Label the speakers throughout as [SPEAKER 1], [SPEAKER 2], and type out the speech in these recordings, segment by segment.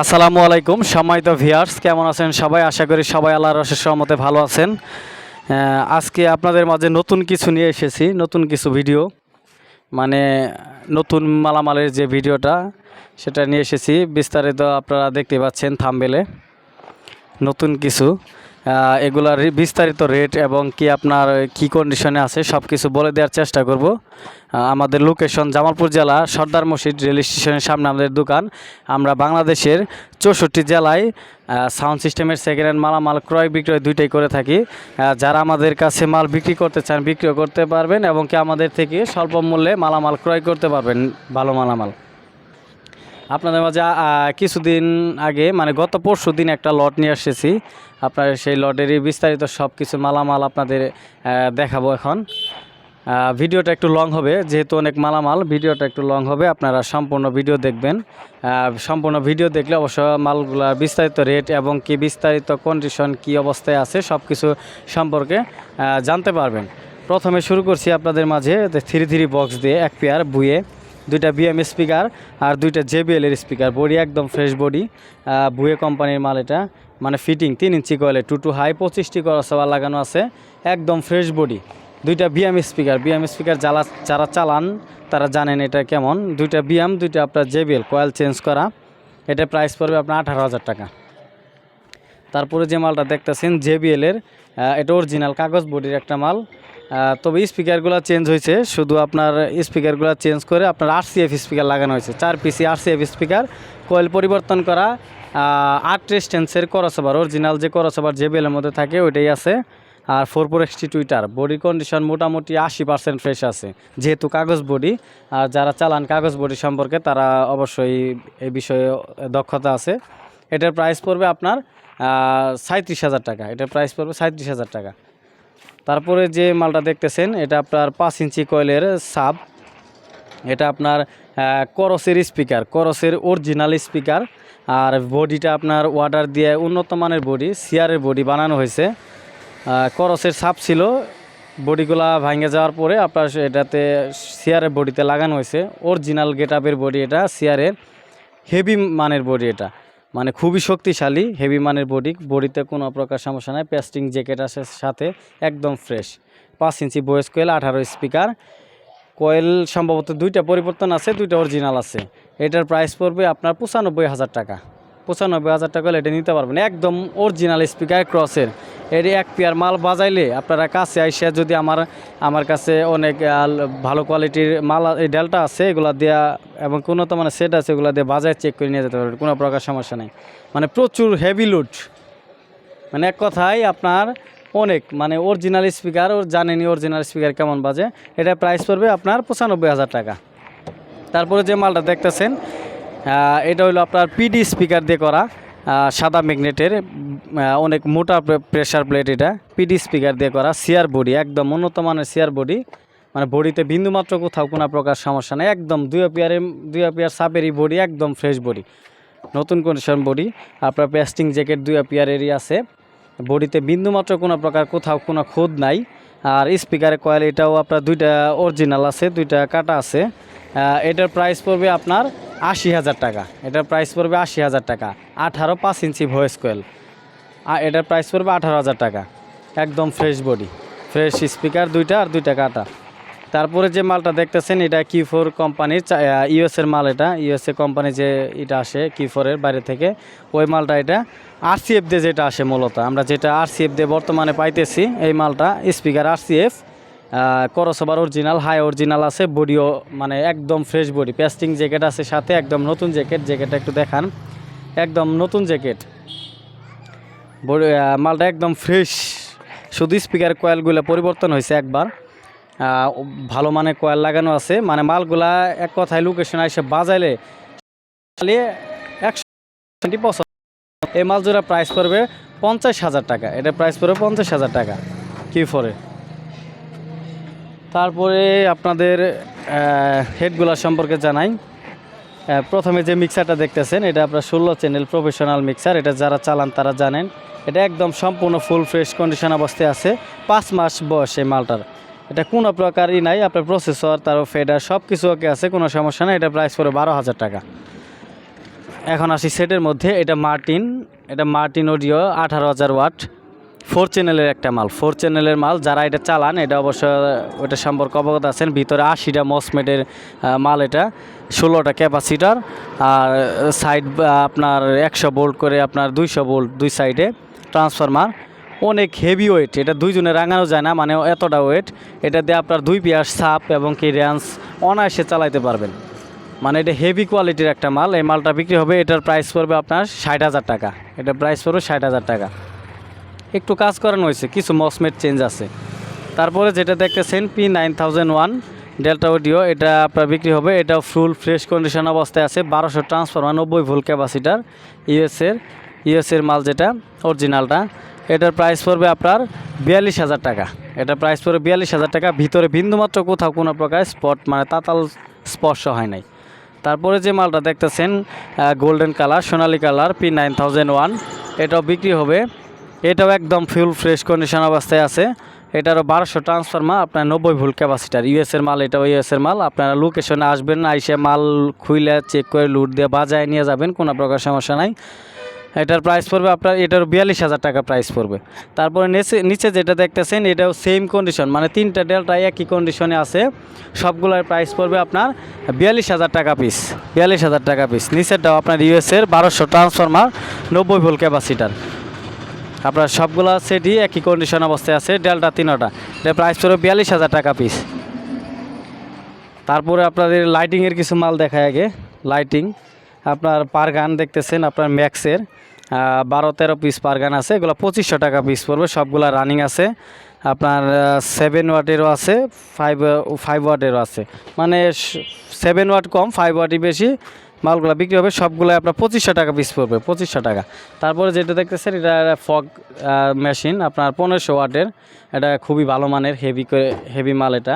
[SPEAKER 1] আসসালামু আলাইকুম, সম্মানিত ভিয়ার্স কেমন আছেন সবাই? আশা করি সবাই আল্লাহর রসের সহমতে ভালো আছেন। আজকে আপনাদের মাঝে নতুন কিছু নিয়ে এসেছি, নতুন কিছু ভিডিও। মানে নতুন মালামালের যে ভিডিওটা, সেটা নিয়ে এসেছি। বিস্তারিত আপনারা দেখতে পাচ্ছেন থামবেলে। নতুন কিছু। এগুলার বিস্তারিত রেট এবং কি আপনার কি কন্ডিশনে আছে সব কিছু বলে দেওয়ার চেষ্টা করব। আমাদের লোকেশন জামালপুর জেলা, সর্দার মসজিদ রেল স্টেশনের সামনে আমাদের দোকান। আমরা বাংলাদেশের চৌষট্টি জেলায় সাউন্ড সিস্টেমের সেকেন্ড হ্যান্ড মালামাল ক্রয় বিক্রয় দুইটাই করে থাকি। যারা আমাদের কাছে মাল বিক্রি করতে চান বিক্রিও করতে পারবেন এবং কি আমাদের থেকে স্বল্প মূল্যে মালামাল ক্রয় করতে পারবেন, ভালো মালামাল। আপনাদের মাঝে কিছুদিন আগে মানে গত পরশু দিন একটা লট নিয়ে এসেছি। আপনার সেই লটেরই বিস্তারিত সব কিছু মালামাল আপনাদের দেখাবো এখন। ভিডিওটা একটু লং হবে, যেহেতু অনেক মালামাল, ভিডিওটা একটু লং হবে, আপনারা সম্পূর্ণ ভিডিও দেখবেন। সম্পূর্ণ ভিডিও দেখলে অবশ্য মালগুলা বিস্তারিত রেট এবং কি বিস্তারিত কন্ডিশন কি অবস্থায় আছে সব কিছু সম্পর্কে জানতে পারবেন। প্রথমে শুরু করছি আপনাদের মাঝে থ্রি থ্রি বক্স দিয়ে, এক পেয়ার বুয়ে দুইটা বিএম স্পিকার আর দুইটা জেবিএল এর স্পিকার বডি একদম ফ্রেশ বডি বুয়ে কোম্পানির মাল এটা। মানে ফিটিং তিন ইঞ্চি কয়েলে টু টু হাই পঁচিশটি করসবার লাগানো আছে। একদম ফ্রেশ বডি দুইটা বিএম স্পিকার বিএম স্পিকার যারা যারা চালান তারা জানেন এটা কেমন। দুইটা বিএম দুইটা আপনার জেবিএল কয়েল চেঞ্জ করা। এটা প্রাইস পড়বে আপনার আঠারো হাজার টাকা। তারপরে যে মালটা দেখতেছেন জেবিএল এর আহ, এটা অরিজিনাল কাগজ বডির একটা মাল। তবে স্পিকারগুলো চেঞ্জ হয়েছে। শুধু আপনার স্পিকারগুলো চেঞ্জ করে আপনার আরসিএফ স্পিকার লাগানো হয়েছে। চার পিসি আরসিএফ স্পিকার, কয়েল পরিবর্তন করা আট রেস্টেন্সের করসবার অরিজিনাল যে করসবার যে বেলের মধ্যে থাকে ওইটাই আছে। আর four four XT tweeter, body condition মোটামুটি আশি পার্সেন্ট ফ্রেশ আছে। যেহেতু কাগজ বডি, আর যারা চালান কাগজ বডি সম্পর্কে তারা অবশ্যই এই বিষয়ে দক্ষতা আছে। এটার প্রাইস পড়বে আপনার সাঁত্রিশ হাজার টাকা। এটার প্রাইস পড়বে সাঁত্রিশ হাজার টাকা। তারপরে যে মালটা দেখতেছেন, এটা আপনার পাঁচ ইঞ্চি কয়েলের সাব। এটা আপনার করসের স্পিকার, করসের অরিজিনাল স্পিকার। আর বডিটা আপনার অর্ডার দিয়ে উন্নত মানের বডি সিয়ারের বডি বানানো হয়েছে। করসের সাপ ছিল। বডিগুলা ভাঙে যাওয়ার পরে আপনার এটাতে সিয়ারের বডিতে লাগানো হয়েছে। অরিজিনাল গেটআপের বডি এটা সিয়ারের হেভি মানের বডি এটা। মানে খুবই শক্তিশালী হেভি মানের বডি বডিতে কোনো প্রকার সমস্যা নাই প্যাস্টিং জ্যাকেট আসে সাথে, একদম ফ্রেশ পাঁচ ইঞ্চি বয়েস কোয়েল আঠারো স্পিকার কোয়েল সম্ভবত দুইটা পরিবর্তন আছে, দুইটা অরিজিনাল আছে। এটার প্রাইস পড়বে আপনার পঁচানব্বই হাজার টাকা। পঁচানব্বই হাজার টাকা হলে এটা নিতে পারবেন, একদম অরিজিনাল স্পিকার ক্রসের এর এক পেয়ার মাল বাজাইলে আপনারা কাছে আইসে যদি আমার আমার কাছে অনেক ভালো কোয়ালিটির মাল, এই ডেলটা আছে, এগুলা দেওয়া এবং কোনো তো মানে সেট আছে, এগুলো দিয়ে বাজায় চেক করে নিয়ে যেতে পারবেন, কোনো প্রকার সমস্যা নেই। মানে প্রচুর হেভি লুট মানে এক কথায় আপনার অনেক মানে অরিজিনাল স্পিকার ওর জানেনি অরিজিনাল স্পিকার কেমন বাজে, এটা প্রাইস পড়বে আপনার পঁচানব্বই হাজার টাকা। তারপরে যে মালটা দেখতেছেন এটা হলো আপনার পিডি স্পিকার দিয়ে করা। সাদা ম্যাগনেটের অনেক মোটা প্রেশার প্লেট এটা পিডি স্পিকার দিয়ে করা সিয়ার বডি একদম উন্নত মানের সিয়ার বডি মানে বডিতে বিন্দুমাত্র কোথাও কোনো প্রকার সমস্যা নেই, একদম দুই পেয়ারের দুই পেয়ার সাপেরই বডি একদম ফ্রেশ বডি নতুন কন্ডিশন বডি আপনার প্যাস্টিং জ্যাকেট দুই পেয়ারেরই আছে, বডিতে বিন্দুমাত্র কোনো প্রকার কোথাও কোনো খোদ নাই আর স্পিকারের কয়েল এটাও আপনার দুইটা অরিজিনাল আছে, দুইটা কাটা আছে। এটার প্রাইস পড়বে আপনার আশি হাজার টাকা। এটার প্রাইস পড়বে আশি হাজার টাকা। আঠারো পাঁচ ইঞ্চি ভয়েস কোয়েল আর এটার প্রাইস পড়বে আঠারো হাজার টাকা। একদম ফ্রেশ বডি ফ্রেশ স্পিকার দুইটা আর দুইটা কাটা। তারপরে যে মালটা দেখতেছেন, এটা কি ফোর কোম্পানির ইউএসের মাল এটা। ইউএসএ কোম্পানি যে এটা আসে কি ফোরের বাইরে থেকে, ওই মালটা এটা আরসিএফ দিয়ে যেটা আসে মূলত। আমরা যেটা আরসিএফ দিয়ে বর্তমানে পাইতেছি, এই মালটা স্পিকার আরসিএফ করসবার অরিজিনাল হাই অরিজিনাল আছে বডিও মানে একদম ফ্রেশ বডি প্যাস্টিং জ্যাকেট আছে সাথে, একদম নতুন জ্যাকেট জ্যাকেটটা একটু দেখান। একদম নতুন জ্যাকেট মালটা একদম ফ্রেশ শুধু স্পিকার কয়েলগুলো পরিবর্তন হয়েছে একবার। ভালো মানে কয়েল লাগানো আছে। মানে মালগুলা এক কথায় লোকেশন এসে বাজাইলে একশো এই মাল জোড়া প্রাইস পড়বে পঞ্চাশ হাজার টাকা। এটা প্রাইস পড়বে পঞ্চাশ হাজার টাকা কি ফোরে তারপরে আপনাদের হেডগুলা সম্পর্কে জানাই। প্রথমে যে মিক্সারটা দেখতেছেন, এটা আপনার ষোলো চ্যানেল প্রফেশনাল মিক্সার এটা যারা চালান তারা জানেন। এটা একদম সম্পূর্ণ ফুল ফ্রেশ কন্ডিশন অবস্থায় আছে। পাঁচ মাস বয়স এই মালটার। এটা কোনো প্রকারই নাই, আপনার প্রসেসর তার ফেডার সব কিছু ওকে আছে, কোনো সমস্যা নেই, এটা প্রাইস পড়ে বারো হাজার টাকা। এখন আসি সেটের মধ্যে, এটা মার্টিন এটা মার্টিন অডিও আঠারো হাজার ওয়াট ফোর চ্যানেলের একটা মাল ফোর চ্যানেলের মাল, যারা এটা চালান, এটা অবশ্য ওটা সম্পর্কে অবগত আছেন, ভিতরে আশিটা মসমেটের মাল এটা, ষোলোটা ক্যাপাসিটার আর সাইড আপনার একশো বোল্ট করে আপনার দুইশো বোল্ট দুই সাইডে ট্রান্সফরমার অনেক হেভি ওয়েট এটা দুইজনে রাঙানো যায় না মানে এতটা ওয়েট এটা দিয়ে আপনার দুই পিয়ার সাপ এবং কি র্যান্স অনায়াসে চালাইতে পারবেন। মানে এটা হেভি কোয়ালিটির একটা মাল, এই মালটা বিক্রি হবে, এটার প্রাইস পড়বে আপনার ষাট হাজার টাকা। এটার প্রাইস পড়বে ষাট হাজার টাকা। একটু কাজ করানো হয়েছে, কিছু মসমেট চেঞ্জ আছে। তারপরে যেটা দেখতেছেন P nine thousand one delta audio এটা আপনার বিক্রি হবে এটা ফুল ফ্রেশ কন্ডিশন অবস্থায় আছে, বারোশো ট্রান্সফরমার নব্বই ভোল্ট ক্যাপাসিটার ইউএসের ইউএসের মাল যেটা অরিজিনালটা এটার প্রাইস পড়বে আপনার বিয়াল্লিশ হাজার টাকা। এটার প্রাইস পড়বে বিয়াল্লিশ হাজার টাকা। ভিতরে বিন্দুমাত্র কোথাও কোনো প্রকার স্পট মানে তাতাল স্পর্শ হয় নাই। তারপরে যে মালটা দেখতেছেন গোল্ডেন কালার সোনালি colour P nine thousand one এটাও বিক্রি হবে। এটাও একদম ফুল ফ্রেশ কন্ডিশন অবস্থায় আছে। এটারও বারোশো ট্রান্সফার্মার আপনার নব্বই ভুল ক্যাপাসিটার ইউএসের মাল, এটাও ইউএসের মাল। আপনারা লোকেশনে আসবেন আইসে মাল খুইলে চেক করে লুট দিয়ে বাজায় নিয়ে যাবেন, কোনো প্রকার সমস্যা নাই। এটার প্রাইস পড়বে আপনার এটার বিয়াল্লিশ হাজার টাকা প্রাইস পড়বে। তারপরে নিচে নিচে যেটা দেখতেছেন, এটাও সেম কন্ডিশন মানে তিনটা ডেলটা একই কন্ডিশনে আছে। সবগুলোর প্রাইস পড়বে আপনার বিয়াল্লিশ হাজার টাকা পিস বিয়াল্লিশ হাজার টাকা পিস নিচেরটাও আপনার ইউএসের বারোশো ট্রান্সফরমার নব্বই ভোল্ট ক্যাপাসিটার আপনার সবগুলো সেটই একই কন্ডিশন অবস্থায় আছে ডেল্টা তিনোটা। এটা প্রাইস পড়বে বিয়াল্লিশ হাজার টাকা পিস তারপরে আপনাদের লাইটিংয়ের কিছু মাল দেখায় আগে লাইটিং আপনার পার গান দেখতেছেন আপনার ম্যাক্সের বারো তেরো পিস পার গান আছে, এগুলো পঁচিশশো টাকা পিস পড়বে, সবগুলো রানিং আছে। আপনার সেভেন ওয়াটেরও আছে ফাইভ ফাইভ ওয়াটেরও আছে। মানে সেভেন ওয়াট কম ফাইভ ওয়াটই বেশি, মালগুলো বিক্রি হবে সবগুলো আপনার পঁচিশশো টাকা পিস পড়বে, পঁচিশশো টাকা। তারপরে যেটা দেখতেছেন, এটা ফগ মেশিন আপনার পনেরোশো ওয়াটের, এটা খুবই ভালো মানের হেভি করে হেভি মাল এটা।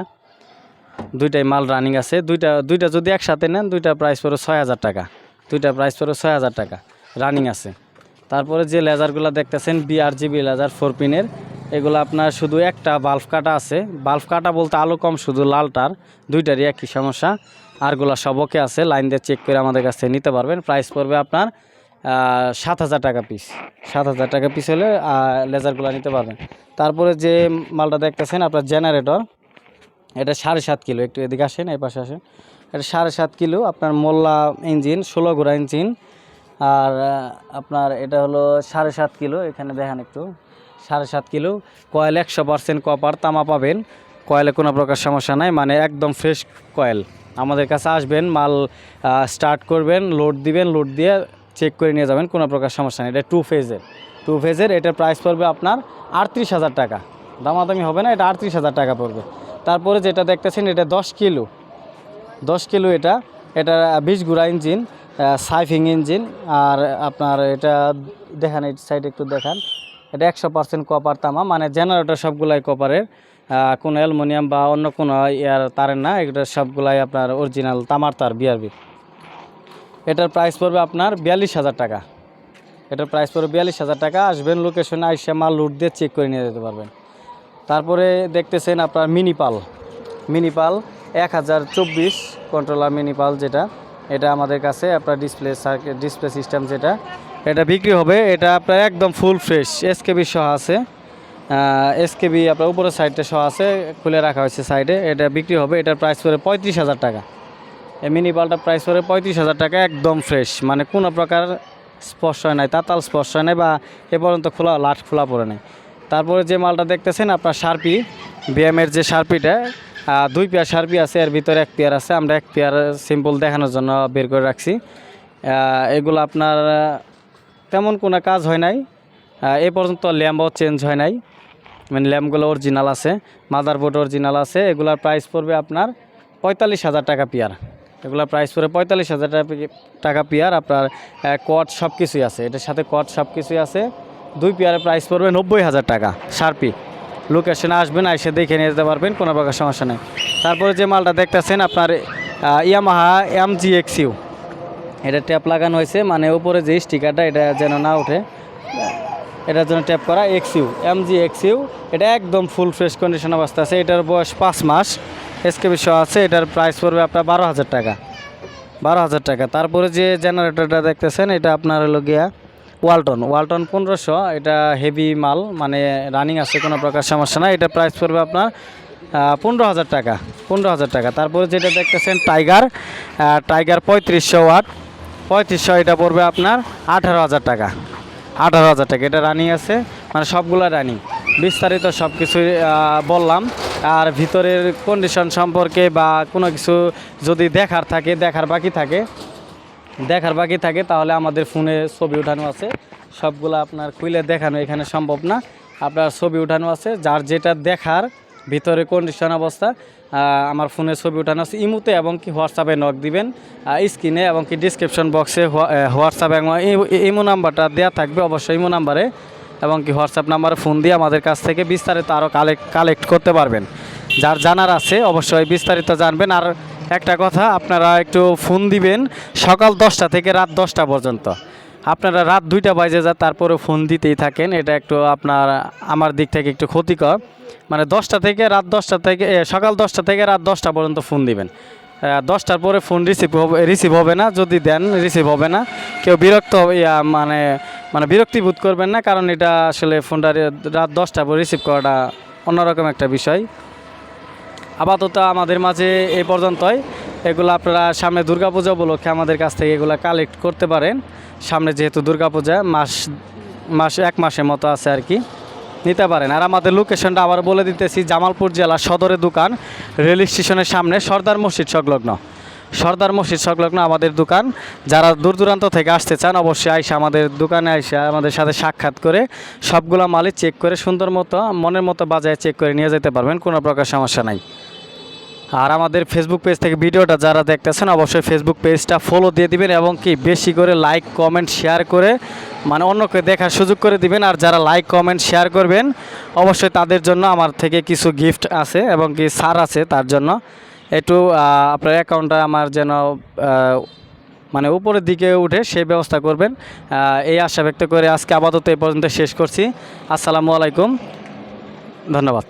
[SPEAKER 1] দুইটাই মাল রানিং আছে, দুইটা দুইটা যদি একসাথে নেন, দুইটা প্রাইস পড়ে ছয় হাজার টাকা। দুইটা প্রাইস পড়ে ছয় হাজার টাকা। রানিং আছে। তারপরে যে লেজারগুলো দেখতেছেন বিআরজিবি লেজার ফোর পিনের এগুলো আপনার শুধু একটা বাল্ব কাটা আছে। বাল্ব কাটা বলতে আলো কম, শুধু লালটার, দুইটারই একই সমস্যা। আরগুলো সবকে আছে লাইন দিয়ে চেক করে আমাদের কাছ নিতে পারবেন। প্রাইস পড়বে আপনার সাত হাজার টাকা পিস সাত হাজার টাকা পিস হলে লেজারগুলো নিতে পারবেন। তারপরে যে মালটা দেখতেছেন, আপনার জেনারেটর এটা সাড়ে সাত কিলো। একটু এদিকে আসেন এই পাশে আসেন। এটা সাড়ে সাত কিলো, আপনার মোল্লা ইঞ্জিন, ষোলো ঘোড়া ইঞ্জিন। আর আপনার এটা হলো সাড়ে সাত কিলো, এখানে দেখেন একটু। সাড়ে সাত কিলো, কয়েল একশো পার্সেন্ট কপার তামা পাবেন। কয়েলে কোনো প্রকার সমস্যা নাই মানে একদম ফ্রেশ কয়েল। আমাদের কাছে আসবেন, মাল স্টার্ট করবেন লোড দিবেন লোড দিয়ে চেক করে নিয়ে যাবেন, কোনো প্রকার সমস্যা নেই। এটা টু ফেজের টু ফেজের এটার প্রাইস পড়বে আপনার আটত্রিশ হাজার টাকা। দামাদামি হবে না, এটা আটত্রিশ হাজার টাকা পড়বে। তারপরে যেটা দেখতেছেন, এটা দশ কিলো। দশ কিলো এটা এটা বিশ গুড়া ইঞ্জিন সাইফিং ইঞ্জিন, আর আপনার এটা দেখান এই সাইডে একটু দেখান। এটা একশো পার্সেন্ট কপার তামা মানে জেনারেটর সবগুলাই কপারের কোনো অ্যালুমিনিয়াম বা অন্য কোনো ইয়ার তারের না, এটা সবগুলাই আপনার অরিজিনাল তামার তার বিআরবি এটার প্রাইস পড়বে আপনার বিয়াল্লিশ হাজার টাকা। এটার প্রাইস পড়বে বিয়াল্লিশ হাজার টাকা, আসবেন লোকেশনে আইসে মাল লুট দিয়ে চেক করে নিয়ে যেতে পারবেন। তারপরে দেখতেছেন আপনার মিনিপাল মিনিপাল এক হাজার চব্বিশ কন্ট্রোলার মিনিপাল যেটা, এটা আমাদের কাছে আপনার ডিসপ্লে সার্কিট ডিসপ্লে সিস্টেম যেটা। এটা বিক্রি হবে, এটা আপনার একদম ফুল ফ্রেশ এসকেবি সহ আছে। এসকেবি আপনার উপরের সাইডটা সহ আছে, খুলে রাখা হয়েছে সাইডে এটা বিক্রি হবে, এটার প্রাইস পড়ে পঁয়ত্রিশ হাজার টাকা। এই মিনি বালটার প্রাইস পড়ে পঁয়ত্রিশ হাজার টাকা, একদম ফ্রেশ মানে কোনো প্রকার স্পর্শ হয় নাই, তাতাল স্পর্শ হয় নাই বা এ পর্যন্ত খোলা, লাট খোলা পড়ে নাই। তারপরে যে মালটা দেখতেছেন আপনার শার্পি বিএমের যে শার্পিটা দুই পেয়ার শার্পি আছে, এর ভিতরে এক পেয়ার আছে। আমরা এক পেয়ার সিম্পল দেখানোর জন্য বের করে রাখছি। এগুলো আপনার তেমন কোনো কাজ হয় নাই। এ পর্যন্ত ল্যাম্পও চেঞ্জ হয় নাই। মানে ল্যাম্পগুলো অরিজিনাল আছে মাদারবোর্ড অরিজিনাল আছে। এগুলার প্রাইস পড়বে আপনার পঁয়তাল্লিশ হাজার টাকা পেয়ার। এগুলোর প্রাইস পড়বে পঁয়তাল্লিশ হাজার টাকা পেয়ার। আপনার কট সব কিছুই আছে। এটার সাথে কট সব কিছুই আছে। দুই পেয়ারের প্রাইস পড়বে নব্বই হাজার টাকা শার্পি লোকেশনে আসবেন এসে দেখে নিয়ে যেতে পারবেন, কোনো প্রকার সমস্যা নেই। তারপরে যে মালটা দেখতেছেন আপনার Yamaha M G X U এটা ট্যাপ লাগানো হয়েছে মানে উপরে যে স্টিকারটা, এটা যেন না ওঠে, এটার জন্য ট্যাপ করা এক্সইউ এম জি এক্সইউ এটা একদম ফুল ফ্রেশ কন্ডিশন অবস্থা আছে, এটার বয়স পাঁচ মাস। এসকেবি সহ আছে, এটার প্রাইস পড়বে আপনার বারো হাজার টাকা। বারো হাজার টাকা। তারপরে যে জেনারেটরটা দেখতেছেন, এটা আপনার হলো গিয়া ওয়ালটন। ওয়ালটন পনেরোশো, এটা হেভি মাল মানে রানিং আছে, কোনো প্রকার সমস্যা না এটা প্রাইস পড়বে আপনার পনেরো হাজার টাকা, পনেরো হাজার টাকা। তারপরে যেটা দেখতেছেন টাইগার টাইগার পঁয়ত্রিশশো ওয়াট পঁয়ত্রিশশো এটা পড়বে আপনার আঠারো হাজার টাকা, আঠারো হাজার টাকা। এটা রানিং আছে মানে সবগুলো রানিং বিস্তারিত সব কিছুই বললাম। আর ভিতরের কন্ডিশন সম্পর্কে বা কোনো কিছু যদি দেখার থাকে, দেখার বাকি থাকে দেখার বাকি থাকে, তাহলে আমাদের ফোনে ছবি উঠানো আছে। সবগুলো আপনার খুলে দেখানো এখানে সম্ভব না। আপনার ছবি উঠানো আছে, যার যেটা দেখার ভিতরে কন্ডিশন অবস্থা আমার ফোনে ছবি উঠানো আছে। ইমুতে এবং কি হোয়াটসঅ্যাপে নক দিবেন স্ক্রিনে এবং কি ডিসক্রিপশন বক্সে হোয়াটসঅ্যাপ এবং ইমো নাম্বারটা দেওয়া থাকবে অবশ্যই ইমো নাম্বারে। এবং কি হোয়াটসঅ্যাপ নাম্বারে ফোন দিয়ে আমাদের কাছ থেকে বিস্তারিত আরও কালেক্ট কালেক্ট করতে পারবেন। যার জানার আছে, অবশ্যই বিস্তারিত জানবেন। আর একটা কথা, আপনারা একটু ফোন দিবেন সকাল দশটা থেকে রাত দশটা পর্যন্ত। আপনারা রাত দুইটা বাজে যা, তারপরে ফোন দিতেই থাকেন। এটা একটু আপনার, আমার দিক থেকে একটু ক্ষতিকর। মানে দশটা থেকে রাত দশটা থেকে সকাল দশটা থেকে রাত দশটা পর্যন্ত ফোন দিবেন। দশটার পরে ফোন রিসিভ হবে রিসিভ হবে না। যদি দেন, রিসিভ হবে না। কেউ বিরক্ত মানে মানে বিরক্তি বোধ করবেন না, কারণ এটা আসলে ফোনটা রাত দশটার পর রিসিভ করাটা অন্যরকম একটা বিষয়। আপাতত আমাদের মাঝে এই পর্যন্তই। এগুলো আপনারা সামনে দুর্গাপূজা উপলক্ষে আমাদের কাছ থেকে এগুলো কালেক্ট করতে পারেন। সামনে যেহেতু দুর্গাপূজা, মাস মাস, এক মাসের মতো আছে আর কি। নিতে পারেন। আর আমাদের লোকেশনটা আবার বলে দিতেছি, জামালপুর জেলা সদরের দোকান রেল স্টেশনের সামনে সর্দার মসজিদ সংলগ্ন। সর্দার মসজিদ সংলগ্ন আমাদের দোকান। যারা দূর দূরান্ত থেকে আসতে চান, অবশ্যই আইসা আমাদের দোকানে আইসা আমাদের সাথে সাক্ষাৎ করে সবগুলো মালই চেক করে সুন্দর মতো, মনের মতো বাজায় চেক করে নিয়ে যেতে পারবেন। কোনো প্রকার সমস্যা নাই। আর আমাদের ফেসবুক পেজ থেকে ভিডিওটা যারা দেখতেছেন, অবশ্যই ফেসবুক পেজটা ফলো দিয়ে দিবেন এবং কি বেশি করে লাইক কমেন্ট শেয়ার করে মানে অন্যকে দেখার সুযোগ করে দিবেন। আর যারা লাইক কমেন্ট শেয়ার করবেন, অবশ্যই তাদের জন্য আমার থেকে কিছু গিফট আছে এবং কি সার আছে তার জন্য। একটু আপনার অ্যাকাউন্টটা আমার যেন মানে উপরের দিকে উঠে সেই ব্যবস্থা করবেন। এই আশা ব্যক্ত করে আজকে আপাতত এই পর্যন্ত শেষ করছি। আসসালামু আলাইকুম। ধন্যবাদ।